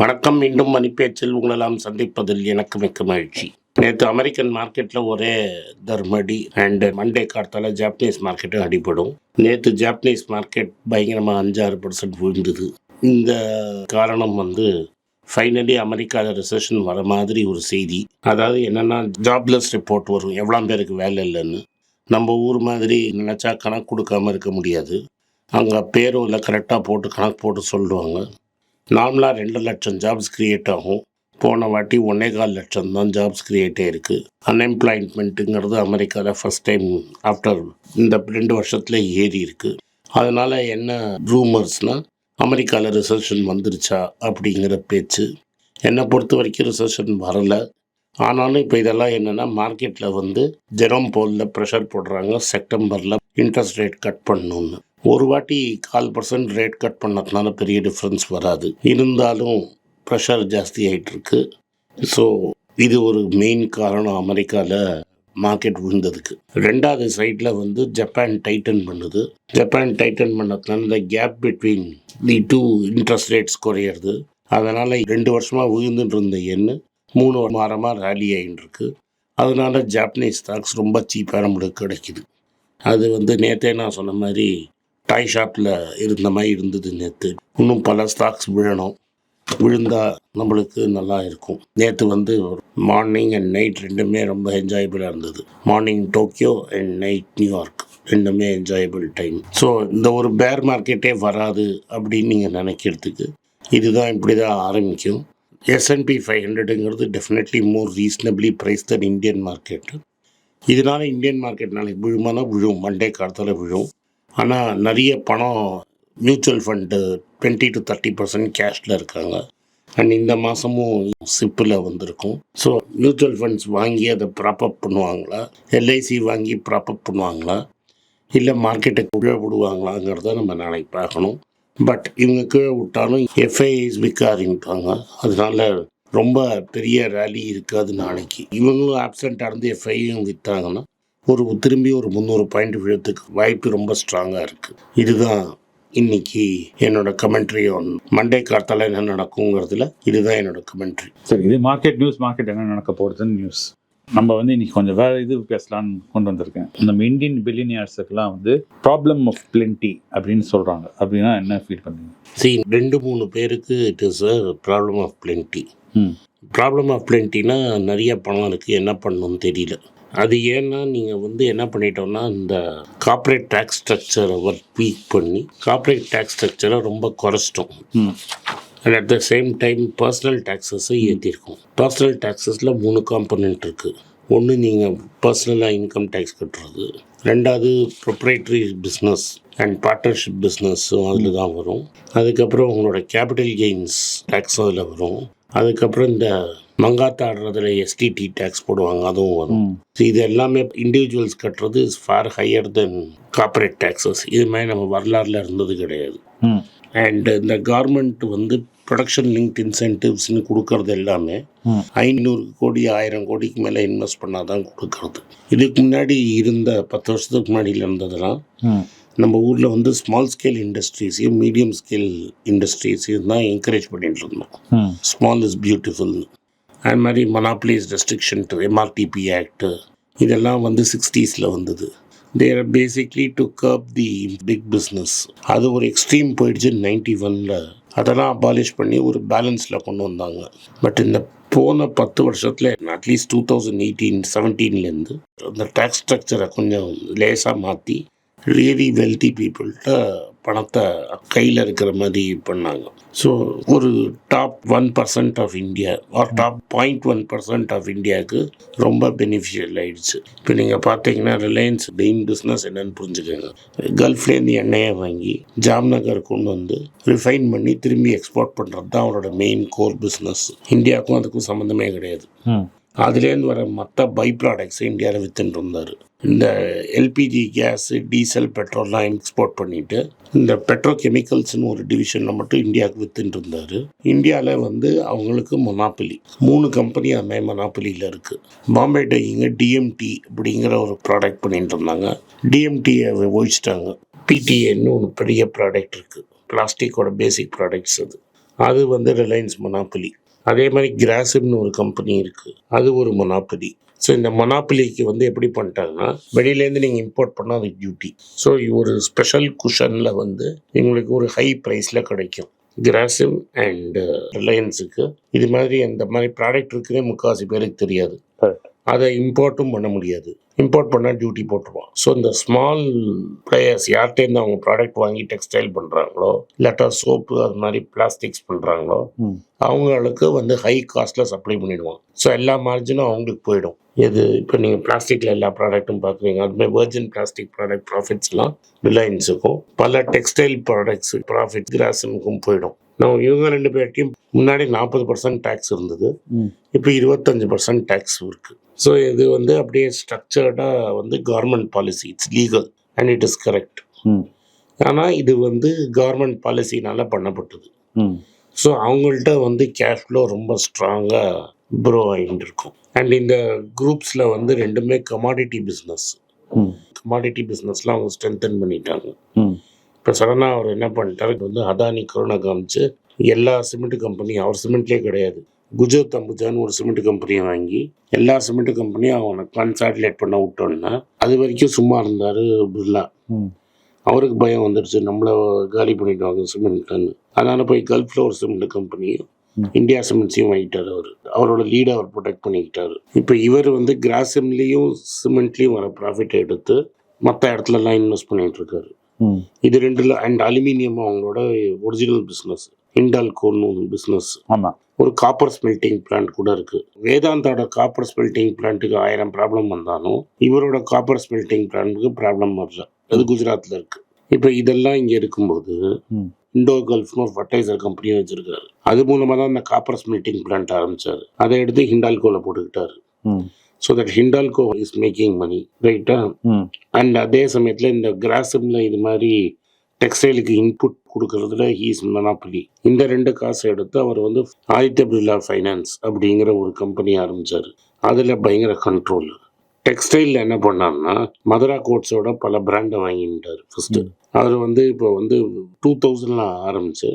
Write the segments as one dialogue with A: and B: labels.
A: வணக்கம். மீண்டும் மணிப்பேச்சில் உங்களெல்லாம் சந்திப்பதில் எனக்கு மிக்க மகிழ்ச்சி. நேற்று அமெரிக்கன் மார்க்கெட்டில் ஒரே தர்மடி அண்ட் மண்டே கார்த்தால ஜாப்பனீஸ் மார்க்கெட்டும் அடிபடும். நேற்று ஜாப்பனீஸ் மார்க்கெட் பயங்கரமாக அஞ்சாறு பர்சன்ட் விழுந்தது. இந்த காரணம் வந்து ஃபைனலி அமெரிக்காவில் ரிசெஷன் வர மாதிரி ஒரு செய்தி. அதாவது என்னென்னா ஜாப்லெஸ் ரிப்போர்ட் வரும். எவ்வளோ பேருக்கு வேலை இல்லைன்னு. நம்ம ஊர் மாதிரி நினச்சா கணக்கு கொடுக்காம இருக்க முடியாது. அங்கே பேரும் இல்லை கரெக்டாக போட்டு கணக்கு போட்டு சொல்லுவாங்க. நார்மலாக ரெண்டு லட்சம் ஜாப்ஸ் க்ரியேட் ஆகும். போன வாட்டி ஒன்னே கால் லட்சம் தான் ஜாப்ஸ் க்ரியேட் ஆகிருக்கு அன்எம்ப்ளாய்மெண்ட்டுங்கிறது அமெரிக்காவில் ஃபஸ்ட் டைம் ஆஃப்டர் இந்த ரெண்டு வருஷத்தில் ஏறி இருக்குது அதனால் என்ன ரூமர்ஸ்னால் அமெரிக்காவில் ரிசர்ஷன் வந்துருச்சா அப்படிங்கிற பேச்சு. என்னை பொறுத்த வரைக்கும் ரிசர்ஷன் வரலை. ஆனாலும் இப்போ இதெல்லாம் என்னென்னா மார்க்கெட்டில் வந்து ஜெரம் போலில் ப்ரெஷர் போடுறாங்க. செப்டம்பரில் இன்ட்ரெஸ்ட் ரேட் கட் பண்ணணுன்னு ஒரு வாட்டி கால் பர்சன்ட் ரேட் கட் பண்ணதுனால பெரிய டிஃப்ரென்ஸ் வராது. இருந்தாலும் ப்ரெஷர் ஜாஸ்தி ஆகிட்டுருக்கு ஸோ இது ஒரு மெயின் காரணம் அமெரிக்காவில் மார்க்கெட் விழுந்ததுக்கு. ரெண்டாவது சைடில் வந்து ஜப்பான் டைட்டன் பண்ணுது. ஜப்பான் டைட்டன் பண்ணதுனால இந்த gap between the two interest rates குறையிறது. அதனால் ரெண்டு வருஷமாக விழுந்துட்டு இருந்த எண்ணு மூணு வாரமாக ரேலி ஆகிட்டு இருக்கு அதனால ஜாப்பனீஸ் ஸ்டாக்ஸ் ரொம்ப சீப்பாக நம்மளுக்கு கிடைக்கிது. அது வந்து நேற்றே நான் சொன்ன மாதிரி டாய் ஷாப்பில் இருந்த மாதிரி இருந்தது நேற்று இன்னும் பல ஸ்டாக்ஸ் விழணும். விழுந்தால் நம்மளுக்கு நல்லா இருக்கும். நேற்று வந்து மார்னிங் அண்ட் நைட் ரெண்டுமே ரொம்ப என்ஜாயபிளாக இருந்தது. Morning Tokyo and night New York ரெண்டுமே என்ஜாயபிள் டைம் ஸோ இந்த ஒரு பேர் மார்க்கெட்டே வராது அப்படின்னு நீங்கள் நினைக்கிறதுக்கு இதுதான் இப்படி தான் ஆரம்பிக்கும் SNP five ஹண்ட்ரடுங்கிறது definitely more reasonably price than Indian market இதனால இந்தியன் மார்க்கெட் நாளைக்கு விழுமானா விழும். மண்டே காலத்தில் விழும். ஆனால் நிறைய பணம் mutual fund twenty to thirty percent கேஷில் இருக்காங்க. அண்ட் இந்த மாதமும் சிப்பில் வந்திருக்கும். ஸோ மியூச்சுவல் ஃபண்ட்ஸ் வாங்கி அதை ப்ராப்பப் பண்ணுவாங்களா? எல்ஐசி வாங்கி ப்ராப்பப் பண்ணுவாங்களா? இல்லை மார்க்கெட்டை கீழே விடுவாங்களாங்கிறத நம்ம நாளைக்கு பார்க்கணும். பட் இவங்க கீழே விட்டாலும் எஃப்ஐஸ் விற்க ஆரம்பிப்பாங்க அதனால ரொம்ப பெரிய ரேலி இருக்காது நாளைக்கு. இவங்களும் ஆப்சண்ட்டாக இருந்து எஃப்ஐயும் விற்றாங்கன்னா ஒரு திரும்பி ஒரு முந்நூறு பாயிண்ட் விழத்துக்கு வாய்ப்பு ரொம்ப ஸ்ட்ராங்காக இருக்குது இதுதான் இன்னைக்கு என்னோட கமெண்ட்ரி ஆன் மண்டே கார்த்தால என்ன நடக்குங்கிறதுல இதுதான் என்னோட கமெண்ட்ரி
B: சரி இது மார்க்கெட் நியூஸ் மார்க்கெட் என்ன நடக்க போகுதுன்னு நியூஸ் நம்ம வந்து இன்னைக்கு கொஞ்சம் வேற இது பேசலாம்னு கொண்டு வந்திருக்கேன். நம்ம இந்தியன் பில்லியனியர்ஸுக்கெல்லாம் வந்து ப்ராப்ளம் ஆஃப் பிளென்டி அப்படின்னு சொல்றாங்க. அப்படின்னா என்ன ஃபீல் பண்ணுங்க
A: சி ரெண்டு மூணு பேருக்கு it is a problem of plenty problem of பிளென்ட்டினா நிறைய பணம் இருக்குது என்ன பண்ணணும்னு தெரியல. அது ஏன்னா நீங்கள் வந்து என்ன பண்ணிட்டோம்னா இந்த கார்ப்பரேட் டேக்ஸ் ஸ்ட்ரக்சரை ஒர்க் வீக் பண்ணி கார்ப்பரேட் டேக்ஸ் ஸ்ட்ரக்சரை ரொம்ப குறைச்சிட்டோம். And at the same time personal டேக்ஸஸை ஏற்றிருக்கோம் பர்சனல் டேக்ஸஸில் மூணு காம்பனண்ட் இருக்குது ஒன்று நீங்கள் பர்சனலாக இன்கம் டேக்ஸ் கட்டுறது. ரெண்டாவது ப்ரொப்ரைட்டரி பிஸ்னஸ் அண்ட் பார்ட்னர்ஷிப் பிஸ்னஸும் அதில் தான் வரும். அதுக்கப்புறம் உங்களோட கேபிட்டல் கெயின்ஸ் டேக்ஸும் அதில் வரும். அதுக்கப்புறம் இந்த மங்காத்தா ஆடுறதுல எஸ்டிடி டேக்ஸ் போடுவாங்க அதுவும் வரும். இது எல்லாமே இண்டிவிஜுவல்ஸ் கட்டுறது is far higher than corporate taxes இது மாதிரி நம்ம வரலாறுல இருந்தது கிடையாது. அண்ட் இந்த கவர்மெண்ட் வந்து ப்ரொடக்ஷன் லிங்க் இன்சென்டிவ்ஸ்னு கொடுக்கறது எல்லாமே. ஐநூறு கோடி ஆயிரம் கோடிக்கு மேலே இன்வெஸ்ட் பண்ணால் தான் கொடுக்கறது. இதுக்கு முன்னாடி இருந்த பத்து வருஷத்துக்கு முன்னாடியில் இருந்ததெல்லாம்
B: ம்.
A: நம்ம ஊரில் வந்து ஸ்மால் ஸ்கேல் இண்டஸ்ட்ரீஸையும் மீடியம் ஸ்கேல் இண்டஸ்ட்ரீஸையும் தான் என்கரேஜ் பண்ணிட்டு இருந்தோம். ஸ்மால் இஸ் பியூட்டிஃபுல் அது மாதிரி monopolies restriction to MRTP act இதெல்லாம் வந்து சிக்ஸ்டீஸில் வந்தது. There basically to curb the big business அது ஒரு எக்ஸ்ட்ரீம் போயிடுச்சு நைன்டி ஒனில் அதெல்லாம் அபாலிஷ் பண்ணி ஒரு பேலன்ஸில் கொண்டு வந்தாங்க. பட் இந்த போன பத்து வருஷத்தில் at least two thousand eighteen செவன்டீன்லேருந்து அந்த டேக்ஸ் ஸ்ட்ரக்சரை கொஞ்சம் லேசாக மாற்றி ரியலி வெல்தி பீப்புள்கிட்ட பணத்தை கையில் இருக்கிற மாதிரி பண்ணாங்க. ஸோ ஒரு top one percent of India or top point one percent of இந்தியாவுக்கு ரொம்ப பெனிஃபிஷியல் ஆயிடுச்சு. இப்போ நீங்கள் பார்த்தீங்கன்னா ரிலையன்ஸ் மெயின் பிஸ்னஸ் என்னன்னு புரிஞ்சுக்கோங்க. கல்ஃப்லேருந்து எண்ணெயை வாங்கி ஜாம்நகர் கொண்டு வந்து ரிஃபைன் பண்ணி திரும்பி எக்ஸ்போர்ட் பண்ணுறது தான் அவரோட மெயின் கோர் பிஸ்னஸ் இந்தியாவுக்கும் அதுக்கும் சம்மந்தமே கிடையாது. அதுலேருந்து வர மற்ற பை ப்ராடக்ட்ஸ் இந்தியாவில் விற்றுட்டு இருந்தார் இந்த எல்பிஜி கேஸு டீசல் பெட்ரோல்லாம் எக்ஸ்போர்ட் பண்ணிட்டு இந்த பெட்ரோ கெமிக்கல்ஸ்னு ஒரு டிவிஷனில் மட்டும் இந்தியாவுக்கு விற்றுட்டு இருந்தார் இந்தியாவில் வந்து அவங்களுக்கு மொனாப்பிலி மூணு கம்பெனி அந்த மொனாப்பிலியில் இருக்குது பாம்பே டையிங்க டிஎம்டி அப்படிங்கிற ஒரு ப்ராடக்ட் பண்ணிட்டு இருந்தாங்க டிஎம்டியை ஒழிச்சிட்டாங்க. பிடிஏன்னு ஒரு பெரிய ப்ராடக்ட் இருக்குது பிளாஸ்டிக்கோட பேசிக் ப்ராடக்ட்ஸ் அது. அது வந்து ரிலையன்ஸ் மொனாப்பிலி அதே மாதிரி கிராசிம்னு ஒரு கம்பெனி இருக்குது அது ஒரு மொனாப்பிலி ஸோ இந்த மொனாப்பிலிக்கு வந்து எப்படி பண்ணிட்டாங்கன்னா வெளியிலேருந்து நீங்கள் இம்போர்ட் பண்ணால் அது டியூட்டி ஸோ ஒரு ஸ்பெஷல் குஷனில் வந்து எங்களுக்கு ஒரு ஹை ப்ரைஸில் கிடைக்கும். கிராசிவ் அண்ட் ரிலையன்ஸுக்கு இது மாதிரி அந்த மாதிரி ப்ராடக்ட் இருக்குன்னே முக்கால்வாசி பேருக்கு தெரியாது. அதை இம்போர்ட்டும் பண்ண முடியாது. இம்போர்ட் பண்ணால் டியூட்டி போட்டுருவான். ஸோ இந்த ஸ்மால் பிளேயர்ஸ் யார்கிட்டேருந்து அவங்க ப்ராடக்ட் வாங்கி டெக்ஸ்டைல் பண்ணுறாங்களோ இல்லாட்டா சோப்பு அது மாதிரி பிளாஸ்டிக்ஸ் பண்ணுறாங்களோ அவங்களுக்கு வந்து ஹை காஸ்ட்டில் சப்ளை பண்ணிடுவான். ஸோ எல்லா மார்ஜினும் அவங்களுக்கு போயிடும். இது இப்போ நீங்கள் பிளாஸ்டிக்கில் எல்லா ப்ராடக்ட்டும் பார்க்குறீங்க அதுமாதிரி வெர்ஜின் பிளாஸ்டிக் ப்ராடக்ட் ப்ராஃபிட்ஸ்லாம் ரிலையன்ஸுக்கும் பல டெக்ஸ்டைல் ப்ராடக்ட்ஸ் ப்ராஃபிட் கிராசனுக்கும் போயிடும். நம்ம இவங்க ரெண்டு பேர்ட்டையும் முன்னாடி நாற்பது பர்சன்ட் டேக்ஸ் இருந்தது. இப்போ இருபத்தஞ்சு பர்சன்ட் டேக்ஸ் இருக்குது ஸோ இது வந்து அப்படியே ஸ்ட்ரக்சர்டாக வந்து government policy it's legal and it is correct ஆனால் இது வந்து கவர்மெண்ட் பாலிசினால பண்ணப்பட்டது.
B: ம்.
A: ஸோ அவங்கள்ட்ட வந்து கேஷ் ஃப்ளோ ரொம்ப ஸ்ட்ராங்காக ப்ரோ ஆகிட்டு இருக்கும். அண்ட் இந்த குரூப்ஸில் வந்து ரெண்டுமே கமாடிட்டி பிஸ்னஸ் கமாடிட்டி பிஸ்னஸ்லாம் அவங்க ஸ்ட்ரென்தன் பண்ணிட்டாங்க.
B: ம்.
A: இப்போ சடனாக அவர் என்ன பண்ணிட்டாரு? வந்து அதானி கருணை காமிச்சு எல்லா சிமெண்ட் கம்பெனியும் அவர் சிமெண்ட்லேயே கிடையாது. குஜராத் அம்புஜான்னு ஒரு சிமெண்ட் கம்பெனியை வாங்கி எல்லா சிமெண்ட் கம்பெனியும் அவனை கன்சாட்டிலேட் பண்ண விட்டோன்னா அது வரைக்கும் சும்மா இருந்தார் பிர்லா. அவருக்கு பயம் வந்துடுச்சு நம்மள காலி பண்ணிடுவாங்க சிமெண்ட்னு அதனால போய் கல்ஃபில் ஒரு சிமெண்ட் கம்பெனியும். இந்தியா சிமெண்ட்ஸையும் வாங்கிட்டார் அவர். அவரோட லீடை அவர் ப்ரொடெக்ட் பண்ணிக்கிட்டாரு. இப்போ இவர் வந்து கிராசிம்லேயும் சிமெண்ட்லேயும் வர ப்ராஃபிட் எடுத்து மற்ற இடத்துலலாம் இன்வெஸ்ட் பண்ணிட்டு இருக்காரு. இது ரெண்டுல அண்ட் அலுமினியம் அவங்களோட ஒரிஜினல் பிஸ்னஸ் இண்டால்கோன்னு ஒரு பிஸ்னஸ்
B: ஆமாம்
A: ஒரு காப்பர் ஸ்மெல்டிங் பிளான்ட் கூட இருக்கு. வேதாந்தாவோட காப்பர் ஸ்மெல்டிங் பிளான்ட்டுக்கு ஆயிரம் ப்ராப்ளம் வந்தாலும் இவரோட காப்பர் ஸ்மெல்டிங் பிளான்ட்டுக்கு ப்ராப்ளம் வரல அது குஜராத்ல இருக்கு. இப்போ இதெல்லாம் இங்க இருக்கும்போது இண்டோ கல்ஃப்னு ஒரு ஃபர்டைசர் கம்பெனியும் வச்சிருக்காரு. அது மூலமா தான் இந்த காப்பர் ஸ்மெல்டிங் பிளான்ட் ஆரம்பிச்சாரு. அதை எடுத்து ஹிண்டால்கோல போட்டுக்கிட்டாரு. So that Hindalco is making money ரைட்டா அண்ட் அதே சமயத்தில் இந்த கிராசம்ல இது மாதிரி டெக்ஸ்டைலுக்கு இன்புட் கொடுக்கறதுல ஹீஸ் மனாப்பலி இந்த ரெண்டு காசு எடுத்து அவர் வந்து ஆதித்ய பிர்லா ஃபைனான்ஸ் அப்படிங்கிற ஒரு கம்பெனி ஆரம்பிச்சார். அதில் பயங்கர கண்ட்ரோல் டெக்ஸ்டைலில் என்ன பண்ணார்னா மதுரா கோட்ஸோட பல பிராண்டை வாங்கிட்டார் ஃபர்ஸ்ட் அவர் வந்து இப்போ வந்து டூ தௌசண்ட்ல ஆரம்பிச்சு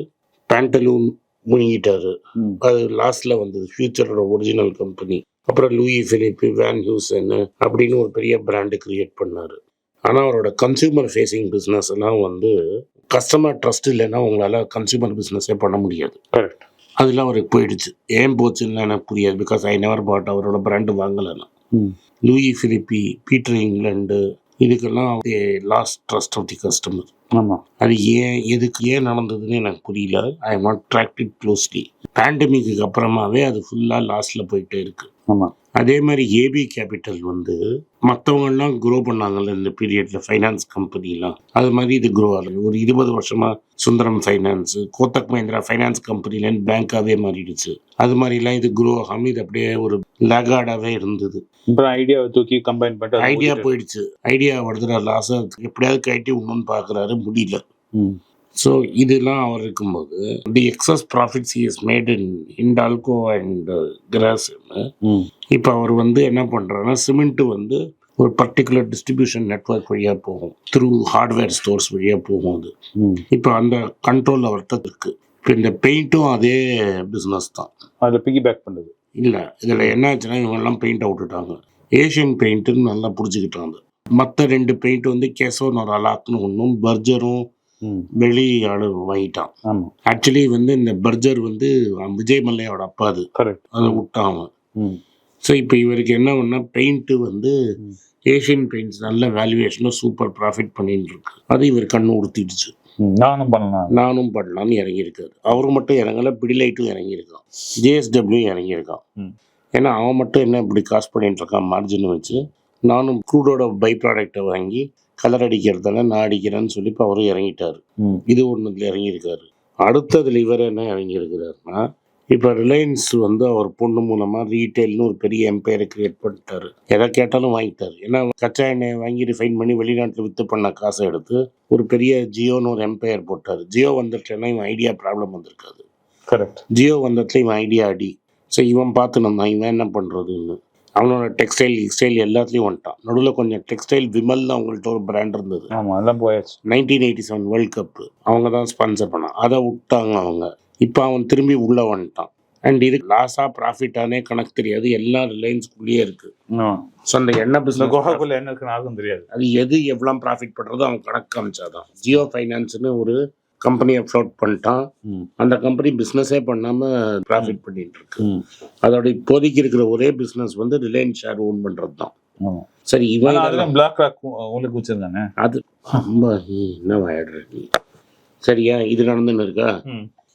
A: பேண்டலூன் முழுங்கிட்டாரு அது லாஸ்ட்ல வந்தது ஃபியூச்சரோட ஒரிஜினல் கம்பெனி அப்புறம் லூயி பிலிப் வேன் ஹியூசன் அப்படின்னு ஒரு பெரிய பிராண்டு கிரியேட் பண்ணாரு. ஆனால் அவரோட கன்சியூமர் ஃபேஸிங் பிஸ்னஸ் எல்லாம் வந்து கஸ்டமர் ட்ரஸ்ட் இல்லைன்னா உங்களால் கன்சியூமர் பிஸ்னஸே பண்ண முடியாது.
B: கரெக்ட்
A: அதெல்லாம் அவருக்கு போயிடுச்சு. ஏன் போச்சுன்னு எனக்கு புரியாது. பிகாஸ் ஐ நெவர் பாட் அவரோட பிராண்டு வாங்கலை நான்
B: ம்.
A: லூயி பிலிப்பி பீட்டர் இங்கிலாண்டு இதுக்கெல்லாம் lost trust of the customer
B: ஆமாம்
A: அது ஏன் எதுக்கு ஏன் நடந்ததுன்னு எனக்கு புரியல. I not tracked it closely பேண்டமிக்கு அப்புறமாவே அது ஃபுல்லாக லாஸ்ட்ல போயிட்டே இருக்கு.
B: ஆமாம்
A: அதே மாதிரி ஏபி கேபிட்டல் வந்து மற்றவங்கெல்லாம் க்ரோ பண்ணாங்கல்ல இந்த பீரியட்ல ஃபைனான்ஸ் கம்பெனிலாம் அது மாதிரி இது க்ரோ ஆகல ஒரு இருபது வருஷமா சுந்தரம் ஃபைனான்ஸ் கோத்தக் மஹிந்திரா ஃபைனான்ஸ் கம்பெனிலேருந்து பேங்காகவே மாறிடுச்சு. அது மாதிரிலாம் இது க்ரோ ஆகாமல் இது அப்படியே ஒரு லேகார்டாகவே இருந்தது.
B: இப்போ ஐடியாவை தூக்கி கம்பைன் பண்ணிட்டு
A: ஐடியா போயிடுச்சு. ஐடியா வருதுடா லாஸை எப்படியாவது கட்டி விடணும்னு பார்க்குறாரு முடியல.
B: ம்.
A: ஸோ இதெல்லாம் அவர் இருக்கும்போது the excess profits is made in Hindalco and cross
B: ம்.
A: இப்போ அவர் வந்து என்ன பண்ணுறாருன்னா சிமெண்ட்டு வந்து ஒரு பர்டிகுலர் டிஸ்ட்ரிபியூஷன் நெட்வொர்க் வழியாக போகும். த்ரூ ஹார்ட்வேர் ஸ்டோர்ஸ் வழியாக போகும் அது. இப்போ அந்த கண்ட்ரோல் அவர்கிட்ட இருக்குது இப்போ இந்த பெயிண்ட்டும் அதே பிஸ்னஸ் தான்.
B: அதில் பிகி பேக் பண்ணுறது
A: இல்லை இதில் என்ன ஆச்சுன்னா இவங்கெல்லாம் பெயிண்ட்டை விட்டுட்டாங்க ஏஷியன் பெயிண்ட்டுன்னு நல்லா புரிஞ்சுக்கிட்டாங்க. மற்ற ரெண்டு பெயிண்ட் வந்து கேசோ நொராலாக்னு ஒன்றும் பர்ஜரும் வெளி ஆளு வாங்கிட்டான். ஆக்சுவலி வந்து இந்த பர்ஜர் வந்து விஜய் மல்லையோட அப்பா அது.
B: கரெக்ட்
A: அதை விட்டான் அவன். ஸோ இப்போ இவருக்கு என்ன பண்ணா பெயிண்ட்டு வந்து. ஏஷியன் பெயிண்ட்ஸ் நல்ல வேல்யூவேஷனும் சூப்பர் ப்ராஃபிட் பண்ணிட்டு இருக்கு அது இவர் கண்ணு உடுத்திடுச்சு
B: நானும் பண்ணலாம்.
A: நானும் பண்ணலாம்னு இறங்கியிருக்காரு. அவரு மட்டும் இறங்கல பிடிலைட்டும் இறங்கியிருக்கான். ஜேஎஸ்டபிள்யூ இறங்கியிருக்கான். ஏன்னா அவன் மட்டும் என்ன இப்படி காஸ்ட் பண்ணிட்டு இருக்கான் மார்ஜின் வச்சு நானும் க்ரூடோட பை ப்ராடக்டை வாங்கி கலர் அடிக்கிறதால நான் அடிக்கிறேன்னு சொல்லி இப்போ அவரும் இறங்கிட்டாரு. இது ஒன்றுல இறங்கியிருக்காரு. அடுத்ததுல இவர் என்ன இறங்கியிருக்கிறாருன்னா இப்போ ரிலையன்ஸ் வந்து அவர் பொண்ணு மூலமாக ரீட்டைல்னு ஒரு பெரிய எம்பையரை கிரியேட் பண்ணிட்டாரு. எதை கேட்டாலும் வாங்கிட்டாரு. ஏன்னா கச்சா எண்ணெயை வாங்கி ரிஃபைன் பண்ணி வெளிநாட்டில் விற்று பண்ண காசை எடுத்து ஒரு பெரிய ஜியோன்னு ஒரு எம்பையர் போட்டார். ஜியோ வந்துட்டுனா இவன் ஐடியா ப்ராப்ளம் வந்திருக்காது.
B: கரெக்ட்
A: ஜியோ வந்ததுல இவன் ஐடியா அடி. ஸோ இவன் பார்த்து நான் இவன் என்ன பண்ணுறதுன்னு அவனோட டெக்ஸ்டைல் கிக்ஸ்டைல் எல்லாத்துலேயும் வந்துட்டான். நடுவில் கொஞ்சம் டெக்ஸ்டைல் விமல்னு அவங்கள்ட்ட ஒரு பிராண்ட் இருந்தது.
B: ஆமா எல்லாம் போயாச்சு.
A: Nineteen eighty seven world cup அவங்க தான் ஸ்பான்சர் பண்ணான் அதை விட்டாங்க அவங்க. இப்போ அவன் திரும்பி உள்ளே வந்துட்டான். அண்ட் இது லாஸாக ப்ராஃபிட்டானே கணக்கு தெரியாது. எல்லாம் ரிலையன்ஸ்குள்ளேயே இருக்குது ஸோ அந்த
B: இந்த
A: பிஸ்னஸ்
B: குஹாக்குள்ள என்ன இருக்குன்னு யாருக்கும் தெரியாது.
A: அது எது எவ்வளோ ப்ராஃபிட் பண்ணுறதோ அவன் கணக்கு காமிச்சாதான். ஜியோ ஃபைனான்ஸ்னு ஒரு கம்பெனியை ஃப்ளோட் பண்ணிட்டான். அந்த கம்பெனி பிஸ்னஸே பண்ணாமல் ப்ராஃபிட் பண்ணிட்டு இருக்கு. அதோட இப்போதைக்கு இருக்கிற ஒரே பிஸ்னஸ் வந்து ரிலையன்ஸ் ஷேர் ஓன் பண்ணுறது தான் சரி இவன்
B: பிளாக் ராக் உங்களுக்கு வச்சிருந்தாங்க
A: அது ரொம்ப என்ன வாயிடுற நீ? சரியா இது நடந்துன்னு இருக்கா?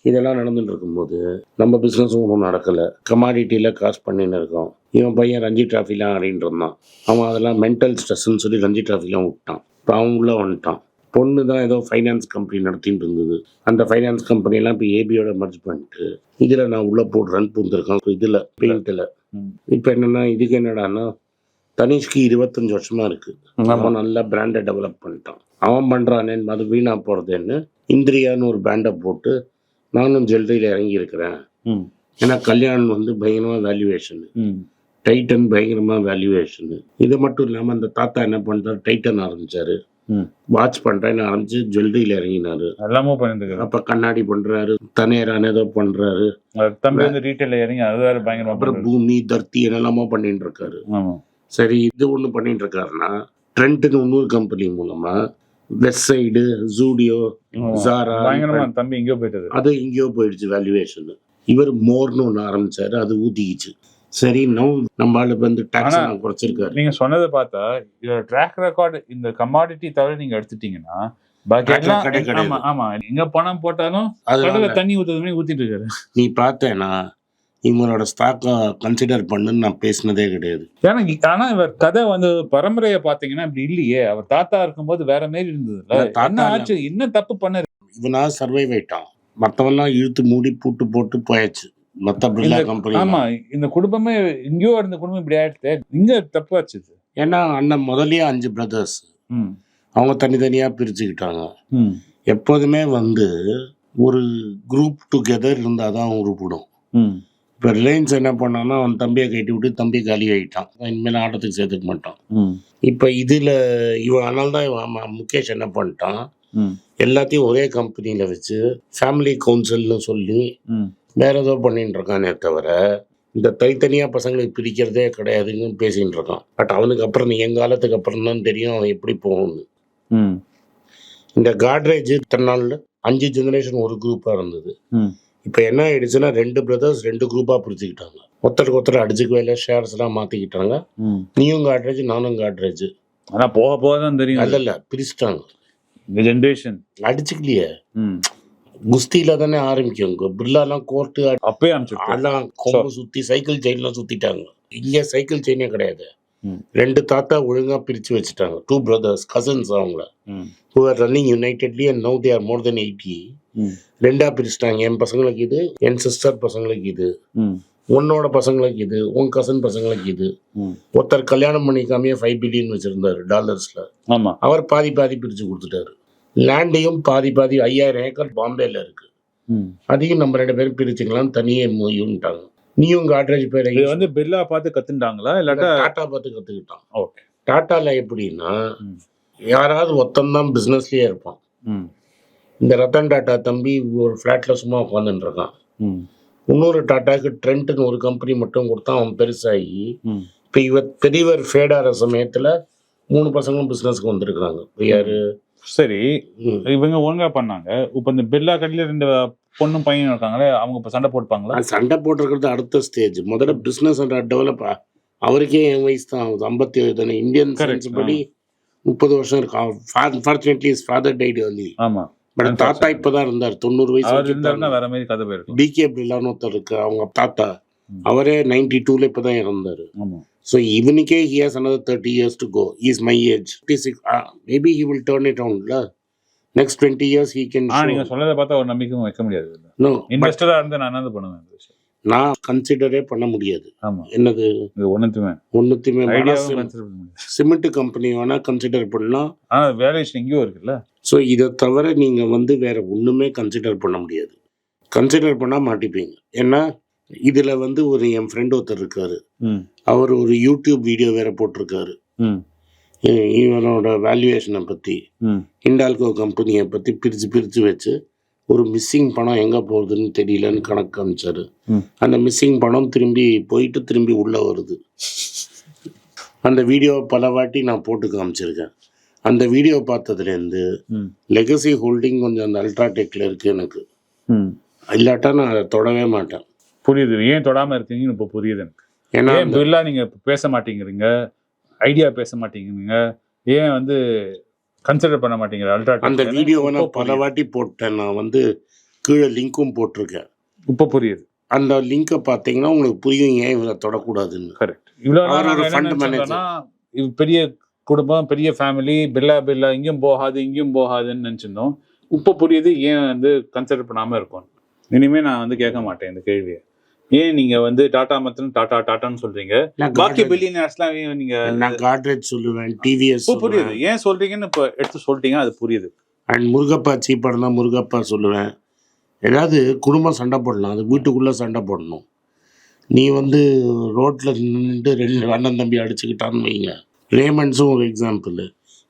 A: இதெல்லாம் நடந்துட்டு இருக்கும்போது நம்ம பிஸ்னஸும் ஒன்றும் நடக்கலை. கமாடிட்டியில் காசு பண்ணின்னு இருக்கோம். இவன் பையன் ரஞ்சி டிராஃபிலாம் ஆடிட்டு இருந்தான். அவன் அதெல்லாம் மென்டல் ஸ்ட்ரெஸ்ன்னு சொல்லி ரஞ்சி டிராஃபிலாம் விட்டான். இப்போ அவன் உள்ள வந்துட்டான். பொண்ணு தான் ஏதோ ஃபைனான்ஸ் கம்பெனி நடத்திட்டு இருந்தது அந்த ஃபைனான்ஸ் கம்பெனிலாம் இப்போ ஏபியோட மர்ஜ் பண்ணிட்டு இதில் நான் உள்ளே போடுறேன்னு பூந்துருக்கான் இதில் பெயிண்டில். இப்போ என்னென்னா இதுக்கு என்னடான்னா தனிஷ்க்கு இருபத்தஞ்சு வருஷமா இருக்கு. அவன் நல்ல பிராண்டை டெவலப் பண்ணிட்டான். அவன் பண்ணுறானே அது வீணா போகிறதுன்னு இந்திரியான்னு ஒரு பிராண்டை போட்டு நானும் ஜுவல்லரியில் இறங்கி இருக்கிறேன்
B: ம்.
A: ஏன்னா கல்யாணம் வந்து பயங்கரமாக வேல்யூவேஷன். டைட்டன் பயங்கரமாக வேல்யூவேஷன் இது மட்டும் இல்லாமல் அந்த தாத்தா என்ன பண்ணுறாரு டைட்டன் ஆரம்பிச்சாரு.
B: ம்.
A: வாட்ச் பண்ணுறேன்னு ஆரம்பிச்சு ஜுவல்லரியில் இறங்கினாரு.
B: எல்லாமும் பண்ணிட்டு இருக்காரு
A: அப்போ கண்ணாடி பண்ணுறாரு தனியரான ஏதோ பண்ணுறாரு
B: அவர் தம்பி வந்து ரீட்டைல இறங்கி அது வேற பயங்கரமா
A: அப்புறம்
B: பண்றாரு.
A: பூமி தர்த்தி என்னெல்லாமோ பண்ணிட்டு இருக்காரு சரி இது ஒன்று பண்ணிட்டு இருக்காருன்னா ட்ரெண்ட்னு இன்னொரு கம்பெனி மூலமா வெஸ்ட் சைடு ஜூடியோ
B: ஆமா.
A: Zara,
B: பயங்கரமா தம்பி எங்கேயோ போயிட்டது
A: அது எங்கேயோ போயிடுச்சு வேல்யூவேஷன் இவர் மோர்னு ஒன்று ஆரம்பிச்சாரு. அது ஊத்திக்கிச்சு. சரி நோ நம்ம ஆளு வந்து டாக்ஸ் குறைச்சிருக்காரு.
B: நீங்க சொன்னதை பார்த்தா இதோட ட்ராக் ரெக்கார்டு இந்த கமாடிட்டி தவிர நீங்க எடுத்துட்டீங்கன்னா பாக்கி. ஆமா ஆமா. எங்க பணம் போட்டாலும் கடவுள தண்ணி ஊத்துறது ஊத்திட்டு இருக்காரு.
A: நீ பார்த்தேன்னா இவங்களோட ஸ்டாக்கை கன்சிடர் பண்ணுன்னு நான் பேசினதே கிடையாது.
B: ஏன்னா இ- ஆனா இவர் கதை வந்து பரம்பரையை பாத்தீங்கன்னா இப்படி இல்லையே. அவர் தாத்தா இருக்கும்போது வேற மாதிரி இருந்ததுல
A: இல்ல, தாத்தா.
B: ஆச்சு? என்ன தப்பு பண்ணாரு
A: இவனா சர்வைவ் ஆயிட்டான். மற்றவெல்லாம் இழுத்து மூடி பூட்டு போட்டு போயாச்சு. மற்ற கம்பெனி
B: ஆமா இந்த குடும்பமே எங்கேயோ இருந்த குடும்பம் இப்படி ஆயிடுச்சு இங்க தப்பாச்சு.
A: ஏன்னா அண்ணன் முதல்லயே அஞ்சு பிரதர்ஸ்
B: ம்.
A: அவங்க தனித்தனியாக பிரிச்சுக்கிட்டாங்க. எப்போதுமே வந்து ஒரு குரூப் டுகெதர் இருந்தால் தான் உருப்பிடும் இப்போ ரிலையன்ஸ் என்ன பண்ணான்னா அவன் தம்பியை கட்டி விட்டு தம்பி காலி ஆகிட்டான் இனிமேல் ஆட்டத்துக்கு சேர்த்துக்க மாட்டான். இப்போ இதில் இவன் அதனால தான் இவன் முகேஷ் என்ன பண்ணிட்டான்? எல்லாத்தையும் ஒரே கம்பெனியில் வச்சு ஃபேமிலி கவுன்சில்னு சொல்லி வேற ஏதோ பண்ணிட்டு இருக்கானே தவிர இந்த தனித்தனியாக பசங்களுக்கு பிரிக்கிறதே கிடையாதுன்னு பேசின்னு இருக்கான் பட் அவனுக்கு அப்புறம் நீ எங்காலத்துக்கு அப்புறம் தான் தெரியும் அவன் எப்படி போகணும்னு இந்த காட்ரேஜ் தன்னால அஞ்சு ஜெனரேஷன் ஒரு குரூப்பாக இருந்தது. இப்போ என்ன ஆயிடுச்சுன்னா ரெண்டு பிரதர்ஸ் ரெண்டு குரூப்பாக பிரிச்சுக்கிட்டாங்க. ஒருத்தருக்கு ஒருத்தர் அடிச்சுக்கவே இல்லை ஷேர்ஸ்லாம் மாற்றிக்கிட்டாங்க நீயும் காட்ரேஜ் நானும் காட்ரேஜ்.
B: ஆனா போக போக தான் தெரியும்
A: அல்ல இல்லை பிரிச்சுட்டாங்க.
B: இந்த ஜென்ரேஷன்
A: அடிச்சுக்கலையே. குஸ்தியில தானே ஆரம்பிக்கும். பிர்லாலாம் கோர்ட்டு
B: அப்பயே
A: எல்லாம் கொம்பு சுற்றி சைக்கிள் செயின்லாம் சுற்றிட்டாங்க இங்கே சைக்கிள் செயினே கிடையாது. ரெண்டு தாத்தா ஒழுங்காக பிரித்து வச்சுட்டாங்க. டூ பிரதர்ஸ் கசன்ஸ் அவங்கள. who are running unitedly and no they are more than eighty ரெண்டா பிரிச்சிட்டாங்க. என் பசங்களுக்கு இது என் சிஸ்டர் பசங்களுக்கு இது உன்னோட பசங்களுக்கு இது உன் கசன் பசங்களுக்கு இது. ஒருத்தர் கல்யாணம் பண்ணிக்காமையே ஃபைவ் பில்லியன் வச்சிருந்தாரு டாலர்ஸ்ல
B: ஆமா.
A: அவர் பாதி பாதி பிரிச்சு கொடுத்துட்டாரு. லேண்டையும் பாதி பாதி ஐயாயிரம் ஏக்கர் பாம்பேல இருக்கு. அதையும் நம்ம ரெண்டு பேரும் பிரிச்சுக்கலாம் தனியே மூயுன்ட்டாங்க. நீயும் காட்ரேஜ் பேரை
B: வந்து பில்லா பார்த்து கத்துட்டாங்களா இல்லாட்டா
A: டாட்டா பார்த்து கத்துக்கிட்டான்.
B: ஓகே.
A: டாட்டால எப்படின்னா. யாராவது ஒத்தந்தான் பிசினஸ்லயே இருப்பான்.
B: ம்.
A: இந்த ரத்தன் டாட்டா தம்பி ஒரு ஃப்ளாட்ல சும்மா உட்காந்துட்டு இருக்கான்
B: ம்.
A: இன்னொரு டாட்டாக்கு ட்ரெண்ட்னு ஒரு கம்பெனி மட்டும் கொடுத்தா அவன் பெருசாகி இப்போ இவர் பெரியவர் ஃபேடாகிற சமயத்தில் மூணு பசங்களும் பிஸ்னஸ்க்கு வந்திருக்கிறாங்க. யாரு
B: சரி. இவங்க ஒழுங்கா பண்ணாங்க. இப்போ இந்த பில்லா கடையில ரெண்டு பொண்ணும் பையனும் இருக்காங்களே அவங்க இப்போ சண்டை போட்டுப்பாங்களா?
A: சண்டை போட்டிருக்கிறது அடுத்த ஸ்டேஜ் முதல்ல பிஸ்னஸ் டெவலப் அவருக்கே என் வயசு தான் ஆகுது. ஐம்பத்தி ஏழு தானே இந்தியன். சயின்ஸ் படி முப்பது வருஷம் இருக்கும் அன்ஃபார்ச்சுனேட்லி இஸ் ஃபாதர் டைடு வந்து
B: ஆமா.
A: பட் தாத்தா இப்போதான் இருந்தார். தொண்ணூறு வயசு
B: வேற மாதிரி கதை போயிருக்கும்.
A: டிகே பிர்லான்னு ஒருத்தர் இருக்கு. அவங்க தாத்தா. அவரே நைன்டி டூல இப்போதான் இறந்தாரு. So இவனுக்கே he has another thirty years to go is my age six maybe he will turn it ஆன்ல next twenty years he can
B: ah நீங்க சொன்னதை பார்த்தா ஒரு நம்பிக்கையும் வைக்க முடியாது.
A: நோ
B: இன்வெஸ்டரா இருந்து நான் என்ன பண்ணுவேன் இந்த விஷயம்?
A: நான் கன்சிடரே பண்ண முடியாது.
B: ஆமா.
A: என்னது?
B: இது ஐடியாவும் பண்ண முடியாது.
A: சிமெண்ட் கம்பெனி வேணால் கன்சிடர் பண்ணலாம்.
B: ஆனால் வேல்யூஷன் எங்கேயோ இருக்குல்ல?
A: ஸோ இதை தவிர நீங்கள் வந்து வேற ஒன்றுமே கன்சிடர் பண்ண முடியாது. கன்சிடர் பண்ணால் மாட்டிப்பீங்க. ஏன்னா இதில் வந்து ஒரு என் ஃப்ரெண்ட் ஒருத்தர் இருக்காரு. அவர் ஒரு யூடியூப் வீடியோ வேற போட்டிருக்காரு. இவனோட வேல்யூவேஷனை பற்றி இண்டால்கோ கம்பெனியை பற்றி பிரித்து பிரித்து வச்சு ஒரு மிஸ்ஸிங் பணம் எங்கே போகுதுன்னு தெரியலன்னு கணக்கு காமிச்சாரு. அந்த மிஸ்ஸிங் பணம் திரும்பி போயிட்டு திரும்பி உள்ளே வருது. அந்த வீடியோ பல வாட்டி நான் போட்டு காமிச்சிருக்கேன். அந்த வீடியோ பார்த்ததுலேருந்து லெகசி ஹோல்டிங் கொஞ்சம் அந்த அல்ட்ராடெக்கில் இருக்குது எனக்கு. இல்லாட்டா நான் அதை தொடவே மாட்டேன்.
B: புரியுது. ஏன் தொடாம இருக்கீங்கன்னு இப்போ புரியுது எனக்கு.
A: ஏன்னா
B: ஏன் பில்லா நீங்க இப்ப பேச மாட்டேங்கிறீங்க? ஐடியா பேச மாட்டேங்கிறீங்க? ஏன் வந்து கன்சிடர் பண்ண மாட்டேங்கிற அல்ட்ரா
A: அந்த வீடியோவை நான் பல வாட்டி போட்டேன். நான் வந்து கீழே லிங்க்கும் போட்டிருக்கேன்.
B: இப்போ புரியுது.
A: அந்த லிங்கை பார்த்தீங்கன்னா உங்களுக்கு புரியும். ஏன் இவரை தொடக்கூடாதுன்னு?
B: கரெக்ட் இது பெரிய குடும்பம் பெரிய ஃபேமிலி பில்லா பில்லா இங்கேயும் போகாது இங்கேயும் போகாதுன்னு நினைச்சிருந்தோம். இப்போ புரியுது. ஏன் வந்து கன்சிடர் பண்ணாம இருக்கும் இனிமே நான் வந்து கேட்க மாட்டேன் இந்த கேள்வியை. ஏன் நீங்க வந்து டாடா மாத்திரம் டாடா டாட்டான்னு சொல்றீங்க? பாக்கி பில்லியனர்ஸ்லாம் நீங்க
A: நான் காட்ரேஜ் சொல்லுவேன் டிவிஎஸ்
B: புரியுது. ஏன் சொல்றீங்கன்னு இப்போ எடுத்து சொல்லிட்டீங்க அது புரியுது.
A: அண்ட் முருகப்பா சீப்பாக இருந்தால் முருகப்பா சொல்லுவேன். ஏதாவது குடும்பம் சண்டை போடலாம். அது வீட்டுக்குள்ளே சண்டை போடணும். நீ வந்து ரோட்டில் நின்றுட்டு ரெண்டு அண்ணன் தம்பி அடிச்சுக்கிட்டான்னு வைங்க. ரேமண்ட்ஸும் ஒரு எக்ஸாம்பிள்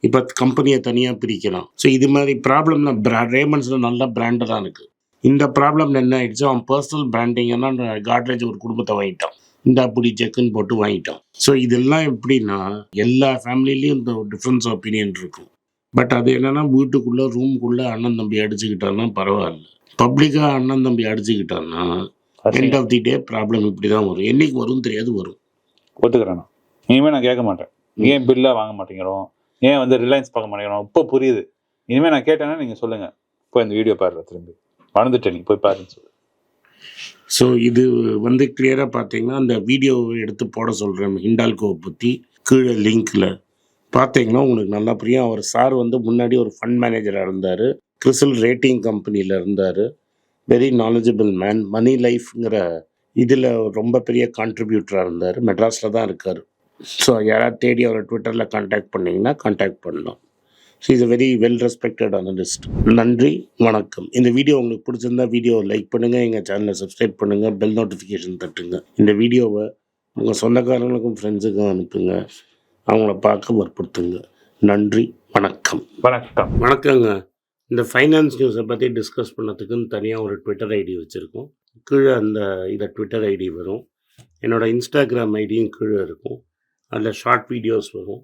A: இப்போ கம்பெனியை தனியாக பிரிக்கலாம். ஸோ இது மாதிரி ப்ராப்ளம்லாம் பிரா ரேமண்ட்ஸில் நல்ல பிராண்டு தான் இருக்குது இந்த ப்ராப்ளம் என்ன ஆயிடுச்சு? அவன் பர்சனல் பிராண்டிங்கன்னா காட்ரேஜ் ஒரு குடும்பத்தை வாங்கிட்டான். இந்த அப்படி செக்குன்னு போட்டு வாங்கிட்டான். ஸோ இதெல்லாம் எப்படின்னா எல்லா ஃபேமிலிலையும் இந்த டிஃப்ரென்ஸ் ஒப்பீனியன் இருக்கும். பட் அது என்னன்னா வீட்டுக்குள்ளே ரூமுக்குள்ளே அண்ணன் தம்பி அடிச்சுக்கிட்டான்னா பரவாயில்ல. பப்ளிக்காக அண்ணன் தம்பி அடிச்சுக்கிட்டான்னா end of the day problem இப்படி தான் வரும். என்னைக்கு வரும் தெரியாது வரும்.
B: ஒத்துக்கிறேன் நான். இனிமே நான் கேட்க மாட்டேன். ஏன் பில்லா வாங்க மாட்டேங்கிறோம்? ஏன் வந்து ரிலையன்ஸ் பார்க்க மாட்டேங்கிறோம்? இப்போ புரியுது. இனிமே நான் கேட்டேன்னா நீங்க சொல்லுங்க. போய் இந்த வீடியோ பாருங்க திரும்பி. மறந்துட்டேன் நீ போய் பாருன்னு சொல்லு.
A: ஸோ இது வந்து கிளியராக பார்த்தீங்கன்னா அந்த வீடியோவை எடுத்து போட சொல்கிறேன் ஹிண்டால்கோவை பற்றி கீழே லிங்க்கில் பார்த்தீங்கன்னா உங்களுக்கு நல்லா புரியும். அவர் சார் வந்து முன்னாடி ஒரு ஃபண்ட் மேனேஜராக இருந்தார். கிறிசல் ரேட்டிங் கம்பெனியில் இருந்தார். வெரி நாலேஜபிள் மேன் மணி லைஃப்ங்கிற இதில் ரொம்ப பெரிய கான்ட்ரிபியூட்டராக இருந்தார். மெட்ராஸில் தான் இருக்கார். ஸோ யாராவது தேடி அவரை ட்விட்டரில் காண்டாக்ட் பண்ணிங்கன்னா காண்டாக்ட் பண்ணலாம். So is a very well respected analyst நன்றி வணக்கம். இந்த வீடியோ உங்களுக்கு பிடிச்சிருந்தா வீடியோ லைக் பண்ணுங்கள் எங்கள் சேனலை சப்ஸ்கிரைப் பண்ணுங்கள் பெல் நோட்டிஃபிகேஷன் தட்டுங்க. இந்த வீடியோவை உங்கள் சொந்தக்காரங்களுக்கும் ஃப்ரெண்ட்ஸுக்கும் அனுப்புங்க. அவங்கள பார்க்க வற்புறுத்துங்க. நன்றி வணக்கம்.
B: வணக்கம்.
A: வணக்கங்க. இந்த ஃபைனான்ஸ் நியூஸை பற்றி டிஸ்கஸ் பண்ணதுக்குன்னு தனியாக ஒரு ட்விட்டர் ஐடி வச்சுருக்கோம். கீழே அந்த இதை ட்விட்டர் ஐடி வரும். என்னோடய இன்ஸ்டாகிராம் ஐடியும் கீழே இருக்கும். அதில் ஷார்ட் வீடியோஸ் வரும்.